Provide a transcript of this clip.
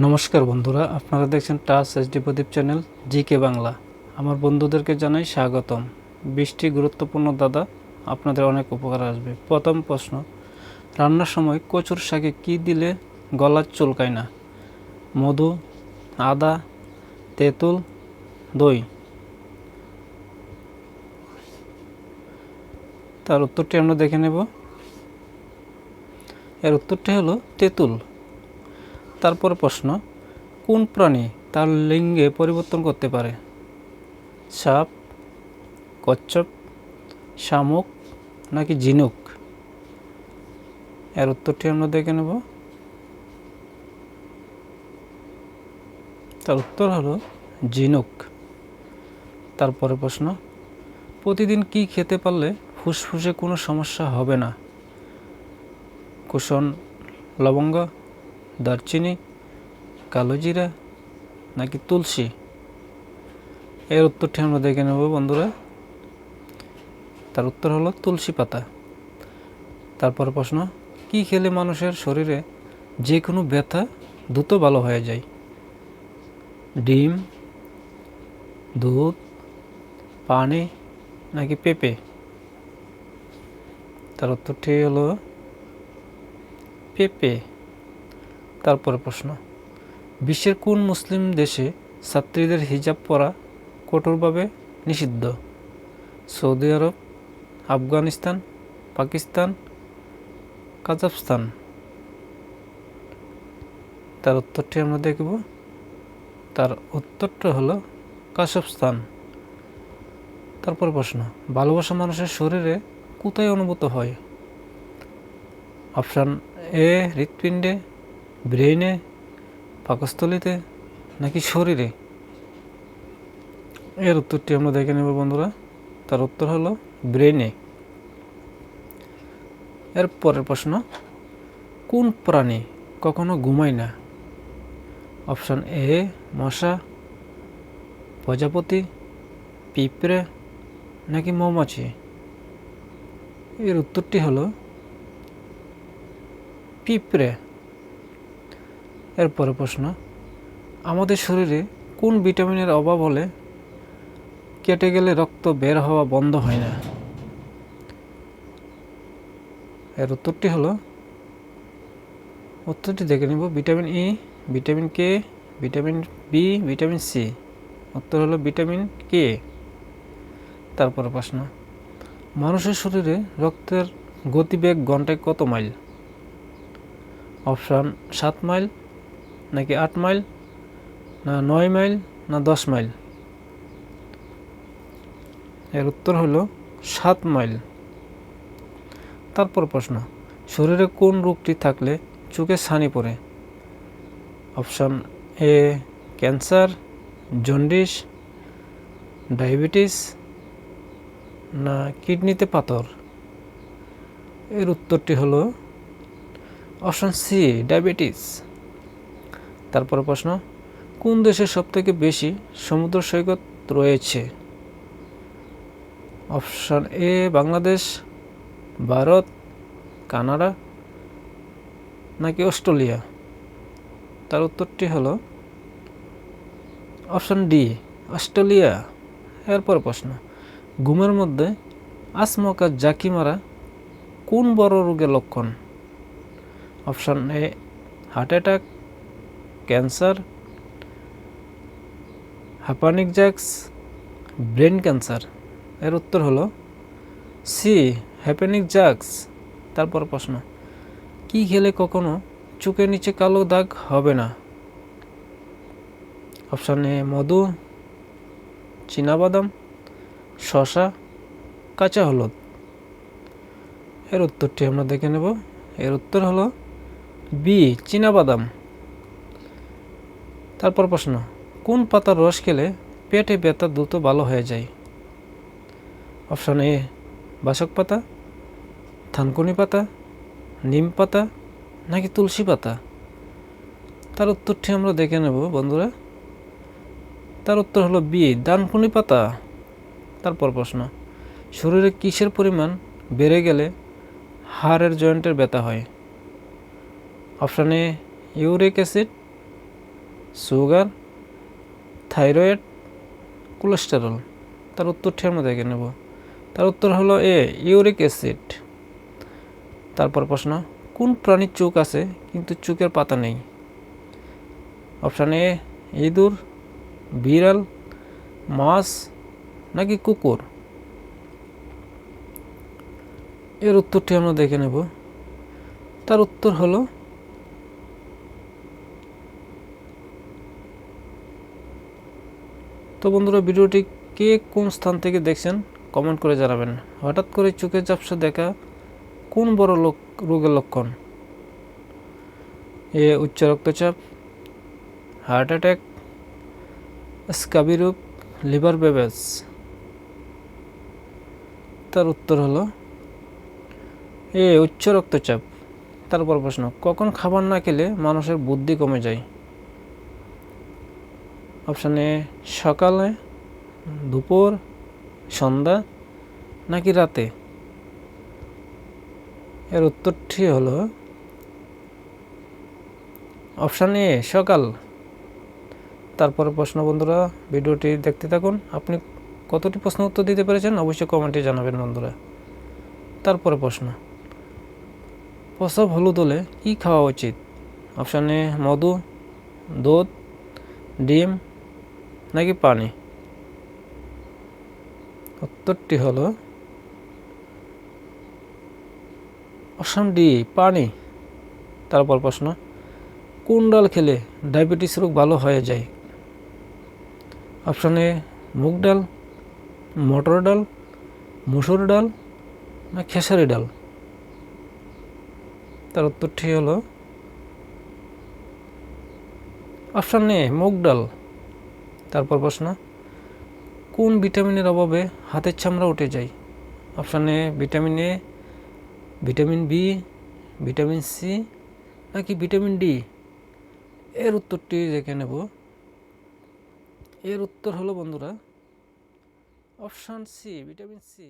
নমস্কার বন্ধুরা, আপনারা দেখছেন টাস SD Pradip channel, GK Bangla. আমার বন্ধুদেরকে জানাই স্বাগতম। বৃষ্টি গুরুত্বপূর্ণ দাদা, আপনাদের অনেক উপকার আসবে। প্রথম প্রশ্ন, রান্নার সময় কচুর শাকে কি দিলে গলার চুলকায় না? মধু, আদা, তেঁতুল, দই? তার উত্তরটি আমরা দেখে নেব। এর উত্তরটি হলো তেঁতুল। তারপর প্রশ্ন, কোন প্রাণী তার লিঙ্গে পরিবর্তন করতে পারে? সাপ, কচ্ছপ, শামুক নাকি ঝিনুক? এর উত্তরটি আমরা দেখে নেব। তার উত্তর হলো ঝিনুক। তারপরে প্রশ্ন, প্রতিদিন কি খেতে পারলে ফুসফুসে কোনো সমস্যা হবে না? কুসন লবঙ্গ দারচিনি, কালো জিরা, নাকি তুলসী? এর উত্তরটি আমরা দেখে নেব বন্ধুরা। তার উত্তর হলো তুলসী পাতা। তারপর প্রশ্ন, কি খেলে মানুষের শরীরে যে কোনো ব্যথা দ্রুত ভালো হয়ে যায়? ডিম, দুধ, পানি, নাকি পেঁপে? তার উত্তরটি হলো পেঁপে। তারপরে প্রশ্ন। বিশ্বের কোন মুসলিম দেশে ছাত্রীদের হিজাব পরা কঠোরভাবে নিষিদ্ধ? সৌদি আরব, আফগানিস্তান, পাকিস্তান, কাজাখস্তান? তার উত্তরটি আমরা দেখব। তার উত্তরটা হলো কাশফস্তান তারপর প্রশ্ন, ভালোবাসা মানুষের শরীরে কোথায় অনুভূত হয়? অপশান এ, হৃৎপিণ্ডে ব্রেইনে, পাকস্থলিতে নাকি শরীরে? এর উত্তরটি আমরা দেখে নেব বন্ধুরা। তার উত্তর হলো ব্রেইনে। এর পরের প্রশ্ন, কোন প্রাণী কখনো ঘুমায় না? অপশান এ, মশা, প্রজাপতি, পিঁপড়ে নাকি মৌমাছি? এর উত্তরটি হলো পিঁপড়ে। এরপরে প্রশ্ন, আমাদের শরীরে কোন ভিটামিনের অভাব হলে কেটে গেলে রক্ত বের হওয়া বন্ধ হয় না? এর উত্তরটি হলো, উত্তরটি দেখে নিব, vitamin E vitamin K vitamin B vitamin C উত্তর হলো ভিটামিন কে তারপর প্রশ্ন, মানুষের শরীরে রক্তের গতিবেগ ঘন্টায় কত মাইল? অপশান, সাত মাইল। নাকি আট মাইল? না নয় মাইল, না দশ মাইল? এর উত্তর হলো সাত মাইল। তারপর প্রশ্ন, শরীরে কোন রোগটি থাকলে চোখে ছানি পড়ে? Option A, cancer, jaundice, diabetes, না কিডনিতে পাথর? এর উত্তরটি হলো অপশান সি, ডায়াবেটিস। তারপর প্রশ্ন, কোন দেশে সবথেকে বেশি সমুদ্র সৈকত রয়েছে? Option A, Bangladesh, Bharat, Canada নাকি অস্ট্রেলিয়া? তার উত্তরটি হলো অপশান ডি, অস্ট্রেলিয়া। এরপর প্রশ্ন, ঘুমের মধ্যে আসমকা জাকি মারা কোন বড় রোগের লক্ষণ? Option A, heart attack cancer, হাপানিক জ্যাক্স ব্রেন ক্যান্সার। এর উত্তর হলো সি হ্যাপেনিক জ্যাক্স তারপর প্রশ্ন, কি খেলে কখনো চোখের নিচে কালো দাগ হবে না? অপশান এ, মধু, চীনাবাদাম শশা কাঁচা হলুদ। এর উত্তরটি আমরা দেখে নেব। এর উত্তর হলো বি, চীনাবাদাম। তারপর প্রশ্ন, কোন পাতার রস খেলে পেটে ব্যথা দ্রুত ভালো হয়ে যায়? অপশান এ, বাসক পাতা, থানকুনি পাতা, নিম পাতা, নাকি তুলসী পাতা? তার উত্তরটি আমরা দেখে নেব, বন্ধুরা। তার উত্তর হলো বি, দানকুনি পাতা। তারপর প্রশ্ন, শরীরে কিসের পরিমাণ বেড়ে গেলে হাড়ের জয়েন্টের ব্যথা হয়? Option A, uric acid sugar, thyroid, cholesterol. তার উত্তরটি আমরা দেখে নেব। তার উত্তর হলো এ, ইউরিক অ্যাসিড। তারপর প্রশ্ন, কোন প্রাণীর চোখ আছে, কিন্তু চোখের পাতা নেই? অপশান এ, ইঁদুর, বিড়াল, মাছ নাকি কুকুর? এর উত্তরটি আমরা দেখে নেব। তার উত্তর হলো তো বন্ধুরা ভিডিওটি কে কোন স্থান থেকে দেখছেন কমেন্ট করে জানাবেন। হঠাৎ করে চোখে ঝাপসা দেখা কোন বড় লোক, রোগের লক্ষণ? এ উচ্চ রক্তচাপ হার্ট অ্যাটাক স্কাবি রোগ লিভার বেবেজ। তার উত্তর হলো, এ উচ্চ রক্তচাপ। তারপর প্রশ্ন, কখন খাবার না খেলে মানুষের বুদ্ধি কমে যায়? অপশান এ, সকালে, দুপুর, সন্ধ্যা, নাকি রাতে? এর উত্তরটি হলো অপশান এ, সকাল। তারপরে প্রশ্ন, বন্ধুরা, ভিডিওটি দেখতে থাকুন। আপনি কতটি প্রশ্ন উত্তর দিতে পেরেছেন অবশ্যই কমেন্টে জানাবেন, বন্ধুরা। তারপরে প্রশ্ন, প্রসব হলুদ হলে কী খাওয়া উচিত? অপশান এ, মধু, দুধ, ডিম নাকি পানি? উত্তরটি হলো, অপশন ডি, পানি। তারপর প্রশ্ন, কোন ডাল খেলে ডায়াবেটিস রোগ ভালো হয়ে যায়? অপশান এ, মুগ ডাল, মটর ডাল, মুসুর ডাল, না খেসারি ডাল? তার উত্তরটি হলো, অপশান এ, মুগ ডাল। তারপর প্রশ্ন, কোন ভিটামিনের অভাবে হাতের চামড়া উঠে যায়? Option A, vitamin A, vitamin B, vitamin C, নাকি ভিটামিন ডি? এর উত্তরটি দেখে নেব। এর উত্তর হলো বন্ধুরা, অপশান সি, ভিটামিন সি।